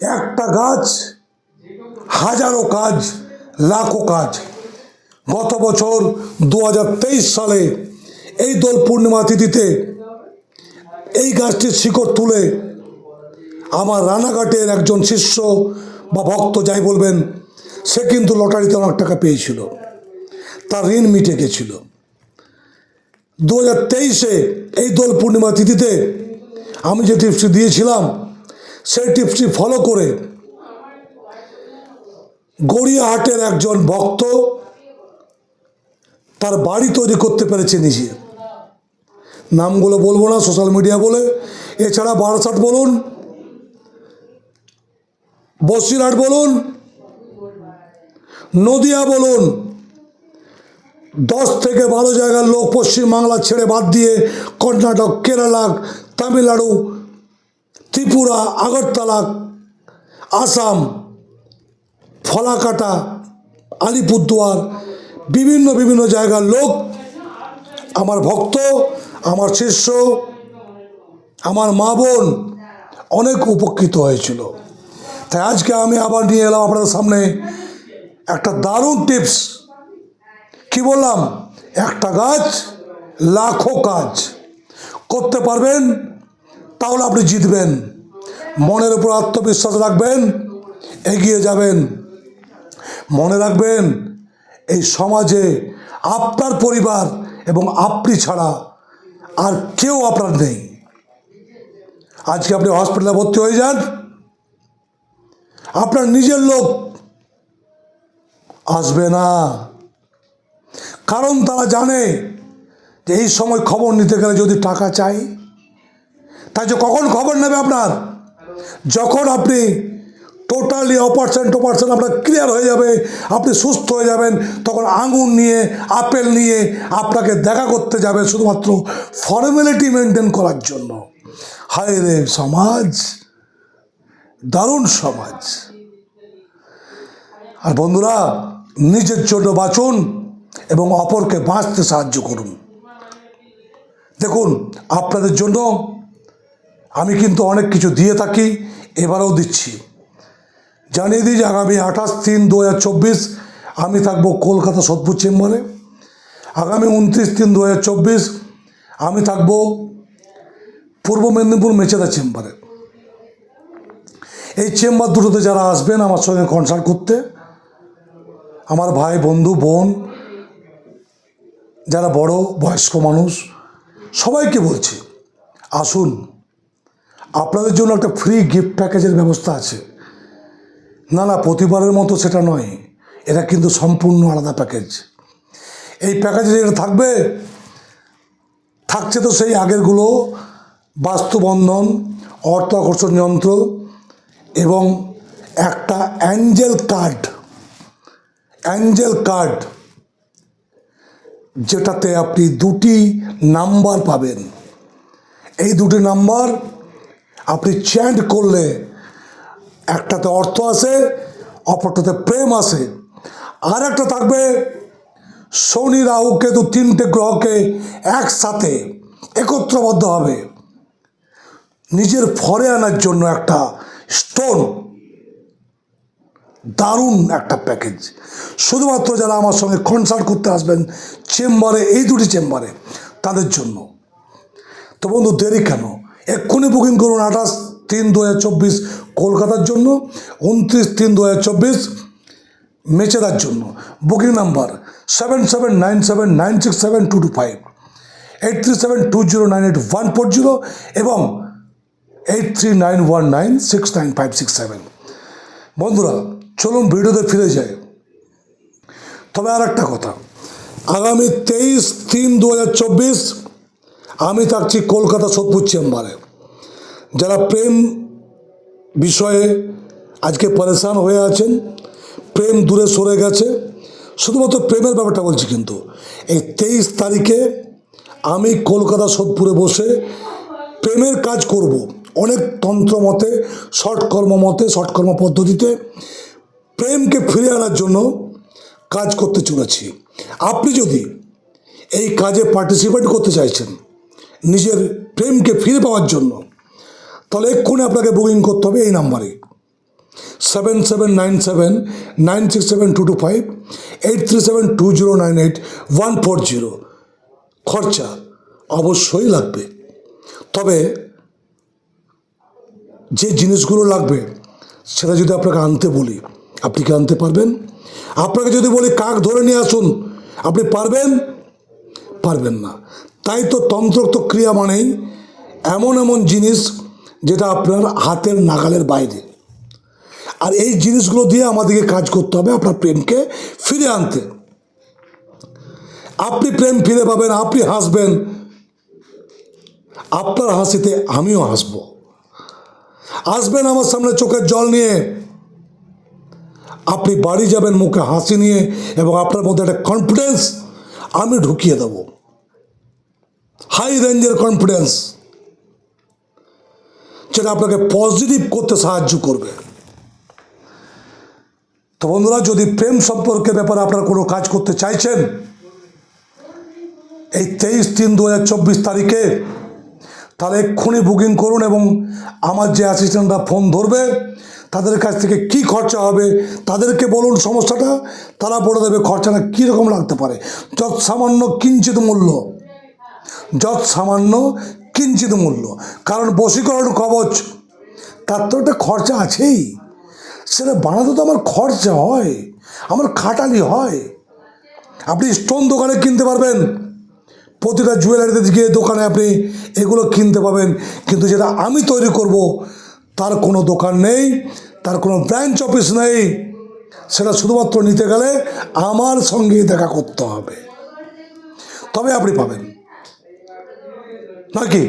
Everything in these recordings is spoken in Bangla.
একটা গাছ, হাজারো কাজ, লাখো কাজ। গত বছর দু হাজার তেইশ সালে এই দোল পূর্ণিমা তিথিতে এই গাছটির শিকড় তুলে আমার রানাঘাটের একজন শিষ্য বা ভক্ত যাই বলবেন, সে কিন্তু লটারিতে অনেক টাকা পেয়েছিল। তার ঋণ মিটে গেছিল। দু হাজার তেইশে এই দোল পূর্ণিমা তিথিতে আমি যে টিপসটি দিয়েছিলাম সেই টিপসটি ফলো করে গড়িয়াহাটের একজন ভক্ত তার বাড়ি তৈরি করতে পেরেছে নিজে। নামগুলো বলব না সোশ্যাল মিডিয়া বলে। এছাড়া বারাসাত বলুন, বসিরহাট বলুন, নদিয়া বলুন, দশ থেকে বারো জায়গার লোক পশ্চিমবাংলা ছেড়ে বাদ দিয়ে কর্ণাটক, কেরালা, তামিলনাড়ু ত্রিপুরা, আগরতলা, আসাম, ফলাকাটা, আলিপুরদুয়ার, বিভিন্ন বিভিন্ন জায়গার লোক আমার ভক্ত, আমার শিষ্য, আমার মা বোন অনেক উপকৃত হয়েছিল। তাই আজকে আমি আবার নিয়ে এলাম আপনাদের সামনে একটা দারুণ টিপস। কি বললাম? একটা গাছ, লাখো কাজ। করতে পারবেন তাহলে আপনি জিতবেন। মনের উপর আত্মবিশ্বাস রাখবেন, এগিয়ে যাবেন। মনে রাখবেন, এই সমাজে আপনার পরিবার এবং আপনি ছাড়া আর কেউ আপনার নেই। আজকে আপনি হসপিটালে ভর্তি হয়ে যান। আপনার নিজের লোক আসবে না। কারণ তারা জানে যে এই সময় খবর নিতে গেলে যদি টাকা চাই তাই যে কখন খবর নেবে আপনার? যখন আপনি টোটালি অপারেশন টোপারেশন আপনার ক্লিয়ার হয়ে যাবে, আপনি সুস্থ হয়ে যাবেন, তখন আঙুর নিয়ে, আপেল নিয়ে আপনাকে দেখা করতে যাবে শুধুমাত্র ফর্মালিটি মেনটেন করার জন্য। হায় রে সমাজ, দারুণ সমাজ। আর বন্ধুরা, নিজের জন্য বাঁচুন এবং অপরকে বাঁচতে সাহায্য করুন। দেখুন, আপনাদের জন্য আমি কিন্তু অনেক কিছু দিয়ে থাকি, এবারেও দিচ্ছি। জানিয়ে দিই যে আগামী আঠাশ তিন দু আমি থাকব কলকাতা সোদপুর চেম্বারে। আগামী উনত্রিশ তিন দু আমি থাকব পূর্ব মেদিনীপুর মেচেদা চেম্বারে। এই চেম্বার দুটোতে যারা আসবেন আমার সঙ্গে কনসাল্ট করতে, আমার ভাই, বন্ধু, বোন, যারা বড়, বয়স্ক মানুষ, সবাইকে বলছি, আসুন। আপনাদের জন্য একটা ফ্রি গিফট প্যাকেজের ব্যবস্থা আছে। না না, প্রতিবারের মতো সেটা নয়। এটা কিন্তু সম্পূর্ণ আলাদা প্যাকেজ এই প্যাকেজে যেটা থাকবে, থাকছে তো সেই আগেরগুলো, বাস্তুবন্ধন অর্থ আকর্ষণ যন্ত্র এবং একটা অ্যাঞ্জেল কার্ড অ্যাঞ্জেল কার্ড যেটাতে আপনি দুটি নাম্বার পাবেন। এই দুটি নাম্বার আপনি চ্যান্ট করলে একটাতে অর্থ আসে অপরটাতে প্রেম আসে আর একটা থাকবে, শনি রাহু কেতু তিনটে গ্রহকে একসাথে একত্রবদ্ধ হবে। নিজের ফরে আনার জন্য একটা স্টোন দারুণ একটা প্যাকেজ শুধুমাত্র যারা আমার সঙ্গে কনসাল্ট করতে আসবেন, চেম্বারে, এই দুটি চেম্বারে, তাদের জন্য। তো বন্ধু, দেরি কেন? এক্ষুনি বুকিং করুন আঠাশ তিন দু হাজার চব্বিশ কলকাতার জন্য, উনত্রিশ তিন দু হাজার চব্বিশ মেচেদার জন্য। Booking number seven seven nine seven nine six seven two two five eight three seven two zero nine eight one four zero এবং eight three nine one nine six nine five six seven বন্ধুরা, চলুন ভিডিওতে ফিরে যাই। তবে আর একটা কথা, আগামী তেইশ তিন দু হাজার চব্বিশ আমি থাকছি কলকাতা সোদপুর চেম্বারে। যারা প্রেম বিষয়ে আজকে পরেশান হয়ে আছেন, প্রেম দূরে সরে গেছে, শুধুমাত্র প্রেমের ব্যাপারটা বলছি কিন্তু, এই তেইশ তারিখে আমি কলকাতা সোদপুরে বসে প্রেমের কাজ করব। অনেক তন্ত্র মতে শর্টকর্ম মতে শর্টকর্ম পদ্ধতিতে প্রেমকে ফিরে আনার জন্য কাজ করতে চলেছি। আপনি যদি এই কাজে পার্টিসিপেট করতে চাইছেন নিজের প্রেমকে ফিরে পাওয়ার জন্য। তাহলে এক্ষুনি আপনাকে বুকিং করতে হবে এই নাম্বারে। Seven seven nine seven nine six seven two two five eight three seven two zero nine eight one four zero খরচা অবশ্যই লাগবে। তবে যে জিনিসগুলো লাগবে, সেটা যদি আপনাকে আনতে বলি, আপনি কি আনতে পারবেন? আপনাকে যদি বলি, কাক ধরে নিয়ে আসুন, আপনি পারবেন? পারবেন না। তাই তো তন্ত্রোক্ত ক্রিয়া মানেই এমন এমন জিনিস যেটা আপনার হাতের নাগালের বাইরে। আর এই জিনিসগুলো দিয়ে আমাদেরকে কাজ করতে হবে আপনার প্রেমকে ফিরে আনতে। আপনি প্রেম ফিরে পাবেন, আপনি হাসবেন। আপনার হাসিতে আমিও হাসব। আসবেন আমার সামনে চোখের জল নিয়ে। আপনি বাড়ি যাবেন মুখে হাসি নিয়ে এবং আপনার মধ্যে একটা কনফিডেন্স আমি ঢুকিয়ে দেব। হাই রেঞ্জের কনফিডেন্স যেটা আপনাকে পজিটিভ করতে সাহায্য করবে। তো বন্ধুরা, যদি প্রেম সম্পর্কের ব্যাপারে আপনারা কোনো কাজ করতে চাইছেন, এই তেইশ তিন দু তারিখে তাহলে এক্ষুনি বুকিং করুন এবং আমার যে অ্যাসিস্ট্যান্টরা ফোন ধরবে, তাদের কাছ থেকে কি খরচা হবে, তাদেরকে বলুন সমস্যাটা, তারা বলে দেবে খরচাটা কীরকম লাগতে পারে। যত সামান্য কিঞ্চিত মূল্য। যত সামান্য কিঞ্চিত মূল্য। কারণ বশীকরণ কবচ, তার তো একটা খরচা আছেই। সেটা বানাতে তো আমার খরচা হয়, আমার খাটালি হয়। আপনি স্টোন দোকানে কিনতে পারবেন। প্রতিটা জুয়েলারিতে গিয়ে দোকানে আপনি এগুলো কিনতে পাবেন। কিন্তু যেটা আমি তৈরি করব, তার কোনো দোকান নেই, তার কোনো ব্রাঞ্চ অফিস নেই। সেটা শুধুমাত্র নিতে গেলে আমার সঙ্গে দেখা করতে হবে। তবে আপনি পাবেন। নাকি?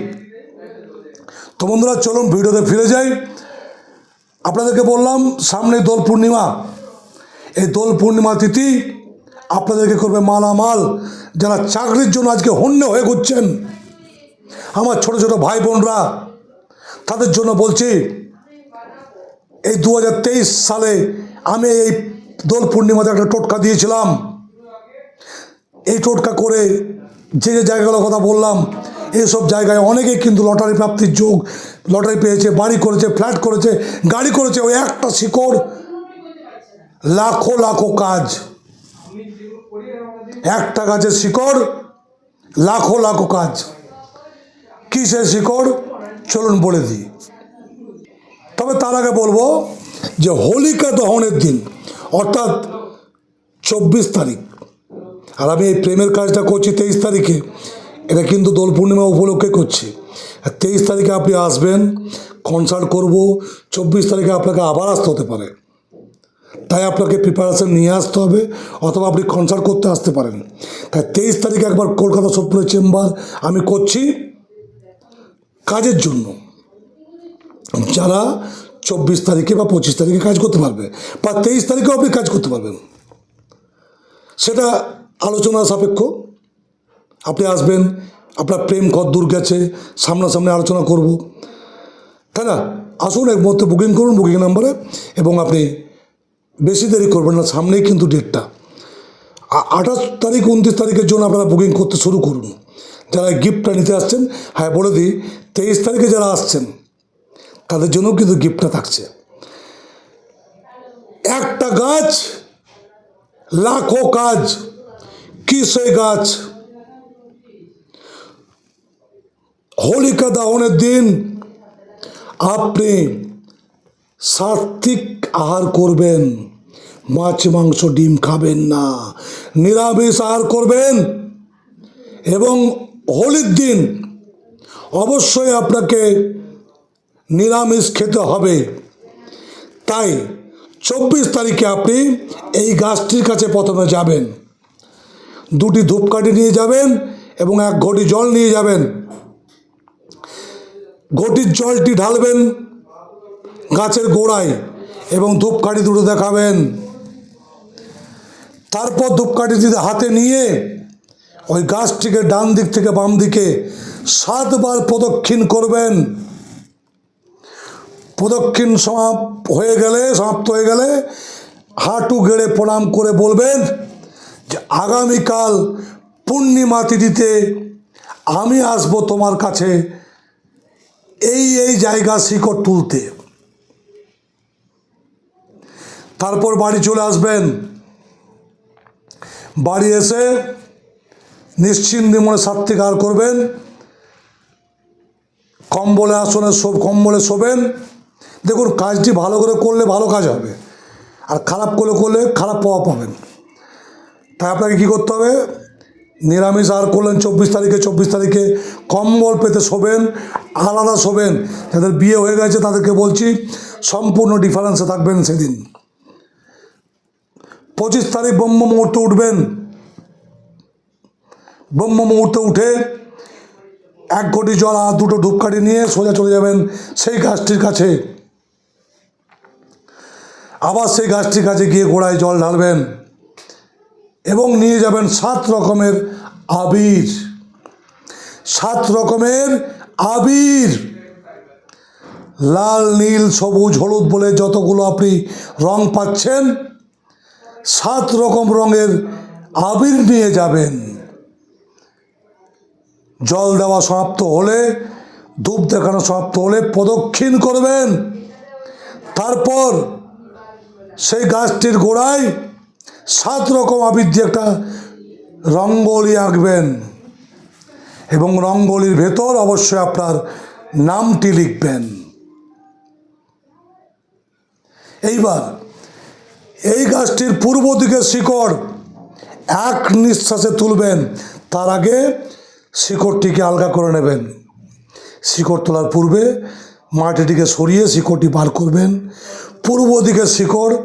তো বন্ধুরা, চলুন ভিডিওতে ফিরে যাই। আপনাদেরকে বললাম, সামনে দোল পূর্ণিমা। এই দোল পূর্ণিমা তিথি আপনাদেরকে করবে মালামাল। যারা চাকরির জন্য আজকে হন্য হয়ে ঘুরছেন, আমার ছোট ছোট ভাই বোনরা, তাদের জন্য বলছি, এই দু হাজার তেইশ সালে আমি এই দোল পূর্ণিমাতে একটা টোটকা দিয়েছিলাম। এই টোটকা করে যে যে জায়গাগুলোর কথা বললাম এইসব জায়গায় অনেকেই কিন্তু লটারি প্রাপ্তির যোগ, লটারি পেয়েছে, বাড়ি করেছে, ফ্ল্যাট করেছে, গাড়ি করেছে, ওই একটা শিকড় লাখো লাখো কাজ। একটা গাছের শিকড় লাখো লাখো কাজ। কিসের শিকড়? চলুন বলে দিই। তবে তার আগে বলব যে হোলিকা দহনের দিন, অর্থাৎ চব্বিশ তারিখ, আর আমি এই প্রেমের কাজটা করছি তেইশ তারিখে এটা কিন্তু দোল পূর্ণিমা উপলক্ষে করছি। তেইশ তারিখে আপনি আসবেন কনসার্ট করব, চব্বিশ তারিখে আপনাকে আবার আসতে হতে পারে। তাই আপনাকে প্রিপারেশন নিয়ে আসতে হবে, অথবা আপনি কনসার্ট করতে আসতে পারেন। তাই তেইশ তারিখে একবার কলকাতা সোদপুরের চেম্বার আমি করছি কাজের জন্য। যারা চব্বিশ তারিখে বা পঁচিশ তারিখে কাজ করতে পারবে, বা তেইশ তারিখেও আপনি কাজ করতে পারবেন। সেটা আলোচনা সাপেক্ষ। আপনি আসবেন, আপনার প্রেম কদ্দূর গেছে, সামনাসামনি আলোচনা করব। তাই না? আসুন এক মধ্যে বুকিং করুন বুকিং নাম্বারে এবং আপনি বেশি দেরি করবেন না, সামনেই কিন্তু ডেটটা আঠাশ তারিখ, উনত্রিশ তারিখের জন্য আপনারা বুকিং করতে শুরু করুন। যারা গিফটটা নিতে আসছেন হ্যাঁ বলে দিই, তেইশ তারিখে যারা আসছেন, তাদের জন্যও কিন্তু গিফটটা থাকছে। একটা গাছ, লাখো কাজ কি সেই গাছ? হোলিকা দাহনের দিন। আপনি সাত্বিক আহার করবেন। মাছ, মাংস, ডিম খাবেন না। নিরামিষ আহার করবেন এবং হোলির দিন অবশ্যই আপনাকে নিরামিষ খেতে হবে। তাই চব্বিশ তারিখে আপনি এই গাছটির কাছে প্রথমে যাবেন। দুটি ধূপকাঠি নিয়ে যাবেন এবং এক ঘটি জল নিয়ে যাবেন। ঘটির জলটি ঢালবেন গাছের গোড়ায় এবং ধূপকাঠি দুটো দেখাবেন। তারপর ধূপকাঠি যদি হাতে নিয়ে ওই গাছটিকে ডান দিক থেকে বাম দিকে সাতবার প্রদক্ষিণ করবেন। প্রদক্ষিণ সমাপ হয়ে গেলে, সমাপ্ত হয়ে গেলে হাঁটু গেড়ে প্রণাম করে বলবেন যে, আগামীকাল পূর্ণিমা তিথিতে আমি আসব তোমার কাছে এই এই জায়গা শিকড় তুলতে। তারপর বাড়ি চলে আসবেন। বাড়ি এসে নিশ্চিন্তে মনে সাত্বিক আর করবেন। কম্বলে আসনে শো কম্বলে শোবেন। দেখুন, কাজটি ভালো করে করলে ভালো কাজ হবে। আর খারাপ করলে করলে খারাপ প্রভাব পাবেন। তাই আপনাকে কী করতে হবে? নিরামিষ আর করলেন চব্বিশ তারিখে চব্বিশ তারিখে কম্বল পেতে শোবেন, আলাদা শোবেন। যাদের বিয়ে হয়ে গেছে তাদেরকে বলছি, সম্পূর্ণ ডিফারেন্সে থাকবেন সেদিন। পঁচিশ তারিখ ব্রহ্ম মুহূর্তে উঠবেন। ব্রহ্ম মুহূর্তে উঠে এক কোটি জল আর দুটো ধূপকাঠি নিয়ে সোজা চলে যাবেন সেই গাছটির কাছে। আবার সেই গাছটির কাছে গিয়ে গোড়ায় জল ঢালবেন। এবং নিয়ে যাবেন সাত রকমের আবির। সাত রকমের আবির। লাল, নীল, সবুজ, হলুদ বলে যতগুলো আপনি রং পাচ্ছেন, সাত রকম রঙের আবির নিয়ে যাবেন। জল দেওয়া সমাপ্ত হলে, ধূপ দেখানো সমাপ্ত হলে প্রদক্ষিণ করবেন। তারপর সেই গাছটির গোড়ায় সাত রকম দিয়ে একটা রঙ্গোলি আঁকবেন। এবং রঙ্গোলির ভেতর অবশ্যই আপনার নামটি লিখবেন। এইবার, এই গাছটির পূর্ব দিকে শিকড় এক নিঃশ্বাসে তুলবেন, তার আগে শিকড়টিকে আলগা করে নেবেন। শিকড় তোলার পূর্বে মাটিটিকে সরিয়ে শিকড়টি বার করবেন। পূর্ব দিকে শিকড়,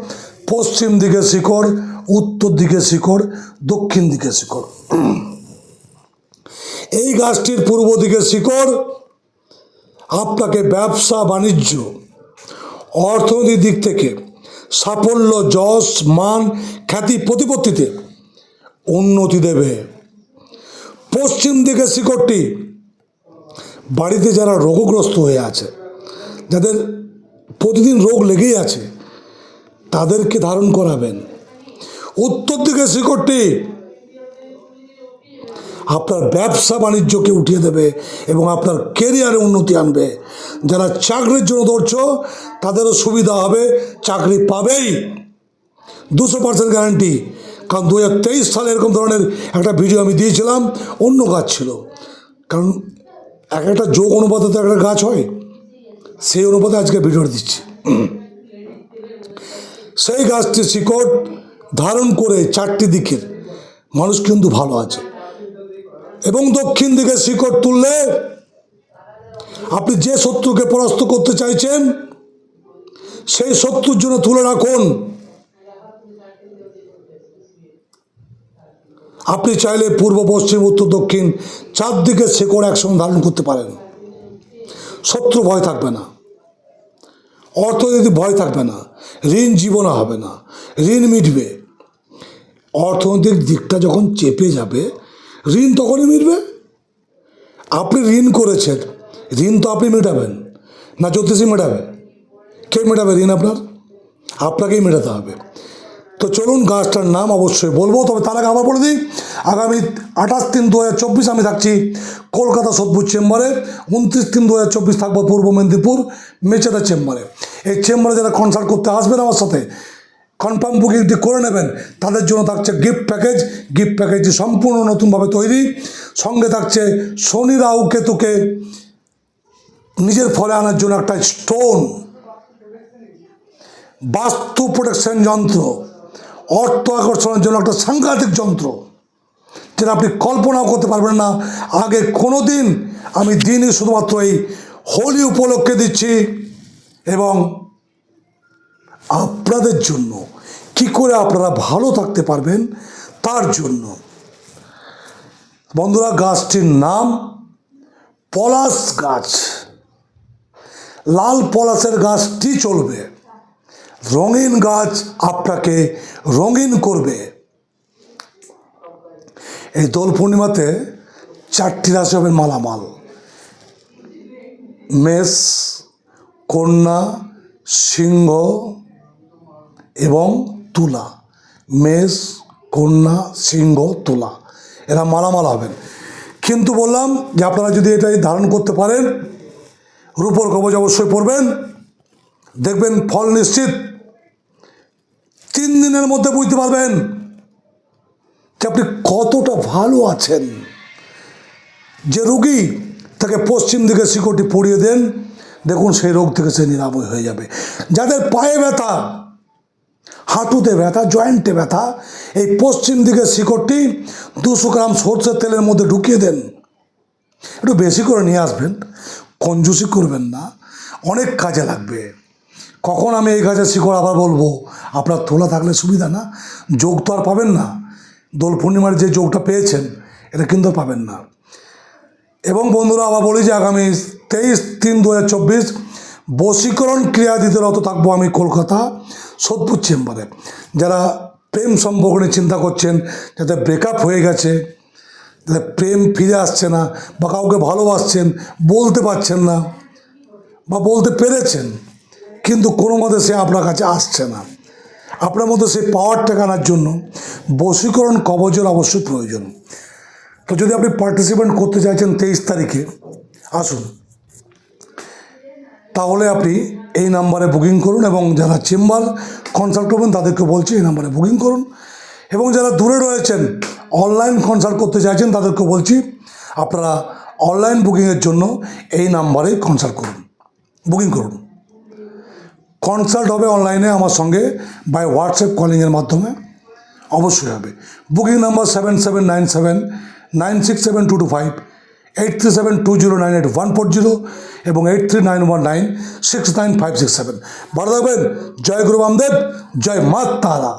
পশ্চিম দিকে শিকড় উত্তর দিকে শিকড় দক্ষিণ দিকে শিকড় এই গাছটির পূর্ব দিকে শিকড় আপনাকে ব্যবসা, বাণিজ্য, অর্থনৈতিক দিক থেকে সাফল্য, যশ, মান, খ্যাতি, প্রতিপত্তিতে উন্নতি দেবে। পশ্চিম দিকে শিকড়টি বাড়িতে যারা রোগগ্রস্ত হয়ে আছে, যাদের প্রতিদিন রোগ লেগেই আছে, তাদেরকে ধারণ করাবেন। উত্তর দিকে শিকড়টি। আপনার ব্যবসা বাণিজ্যকে উঠিয়ে দেবে এবং আপনার কেরিয়ারে উন্নতি আনবে। যারা চাকরির জন্য ধরছ তাদেরও সুবিধা হবে, চাকরি পাবেই। দুশো পার্সেন্ট গ্যারান্টি কারণ দু হাজার তেইশ সালে এরকম ধরনের একটা ভিডিও আমি দিয়েছিলাম, অন্য গাছ ছিল। কারণ এক একটা যোগ অনুপাতে তো একটা গাছ হয়। সেই অনুপাতে আজকে ভিডিওটা দিচ্ছি। সেই গাছটি শিকড় ধারণ করে চারটি দিকের, মানুষ কিন্তু ভালো আছে। এবং দক্ষিণ দিকে শিকড় তুললে আপনি যে শত্রুকে পরাস্ত করতে চাইছেন, সেই শত্রুর জন্য তুলে রাখুন। আপনি চাইলে পূর্ব, পশ্চিম, উত্তর, দক্ষিণ চারদিকে শেকড় একসঙ্গে ধারণ করতে পারেন। শত্রু ভয় থাকবে না। অর্থনীতি ভয় থাকবে না। ঋণ জীবনে হবে না, ঋণ মিটবে। অর্থনৈতিক দিকটা যখন চেপে যাবে, ঋণ তখনই মিটবে। আপনি ঋণ করেছেন, ঋণ তো আপনি মেটাবেন, না জ্যোতিষী মেটাবে? কে মেটাবে ঋণ আপনার? আপনাকেই মেটাতে হবে। তো চলুন গাছটার নাম অবশ্যই বলব, তবে তার আগে আবার বলে দিই, আগামী আঠাশ তিন দু হাজার চব্বিশ আমি থাকছি কলকাতা সোদপুর চেম্বারে, উনত্রিশ তিন দু হাজার চব্বিশ থাকব পূর্ব মেদিনীপুর, মেচেদা চেম্বারে। এই চেম্বারে যারা কনসাল্ট করতে আসবেন আমার সাথে কনফার্ম বুকিংটি করে নেবেন, তাদের জন্য থাকছে গিফট প্যাকেজ গিফট প্যাকেজটি সম্পূর্ণ নতুনভাবে তৈরি। সঙ্গে থাকছে শনি রাহু কেতুকে নিজের ফলে আনার জন্য একটা স্টোন বাস্তু প্রোটেকশন যন্ত্র। অর্থ আকর্ষণের জন্য একটা সাংঘাতিক যন্ত্র। যেটা আপনি কল্পনাও করতে পারবেন না। আগে কোনো দিন আমি দিনই শুধুমাত্র এই হোলি উপলক্ষে দিচ্ছি। এবং আপনাদের জন্য কি করে আপনারা ভালো থাকতে পারবেন, তার জন্য। বন্ধুরা, গাছটির নাম পলাশ গাছ। লাল পলাশের গাছটি চলবে। রঙিন গাছ আপনাকে রঙিন করবে। এই দোল পূর্ণিমাতে চারটি রাশি হবেন মালামাল। মেষ কন্যা, সিংহ এবং তুলা। মেষ, কন্যা, সিংহ, তুলা। এরা মালামাল হবেন। কিন্তু বললাম যে আপনারা যদি এটাই ধারণ করতে পারেন, রূপর কবচ অবশ্যই পড়বেন। দেখবেন ফল নিশ্চিত। তিন দিনের মধ্যে বুঝতে পারবেন যে আপনি কতটা ভালো আছেন। যে রুগী তাকে পশ্চিম দিকে শিকড়টি পরিয়ে দেন দেখুন সেই রোগ থেকে সে নিরাময় হয়ে যাবে। যাদের পায়ে ব্যথা, হাঁটুতে ব্যথা, জয়েন্টে ব্যথা, এই পশ্চিম দিকে শিকড়টি দুশো গ্রাম সর্ষের তেলের মধ্যে ঢুকিয়ে দেন। একটু বেশি করে নিয়ে আসবেন, কঞ্জুসি করবেন না, অনেক কাজে লাগবে। কখন আমি এই গাছের শিকড় আবার বলব? আপনার তোলা থাকলে সুবিধা না, যোগ তো আর পাবেন না। দোল পূর্ণিমার যে যোগটা পেয়েছেন, এটা কিন্তু পাবেন না। এবং বন্ধুরা, আবার বলি যে আগামী তেইশ তিন দু হাজার চব্বিশ বশীকরণ ক্রিয়া দিতে রত থাকব আমি কলকাতা সোদপুর চেম্বারে। যারা প্রেম সম্পর্ক নিয়ে চিন্তা করছেন, যাতে ব্রেকআপ হয়ে গেছে, যাতে প্রেম ফিরে আসছে না বা কাউকে ভালোবাসছেন, বলতে পারছেন না বা বলতে পেরেছেন, কিন্তু কোনো মতে সে আপনার কাছে আসছে না। আপনার মধ্যে সেই পাওয়ারটা আনার জন্য বশীকরণ কবচের অবশ্যই প্রয়োজন। তো যদি আপনি পার্টিসিপেন্ট করতে চাইছেন তেইশ তারিখে, আসুন। তাহলে আপনি এই নাম্বারে বুকিং করুন এবং যারা চেম্বার কনসাল্ট করবেন তাদেরকে বলছি এই নাম্বারে বুকিং করুন। এবং যারা দূরে রয়েছেন অনলাইন কনসাল্ট করতে চাইছেন তাদেরকে বলছি, আপনারা অনলাইন বুকিংয়ের জন্য এই নাম্বারে কনসাল্ট করুন। বুকিং করুন। কনসাল্ট হবে অনলাইনে আমার সঙ্গে বাই হোয়াটসঅ্যাপ কলিংয়ের মাধ্যমে। অবশ্যই হবে। Booking number seven seven nine seven nine six seven two two five eight three seven two zero nine eight one four zero এবং eight three nine one nine six nine five six seven ভালো থাকবেন। জয় গুরু বামদেব, জয় মা তারা।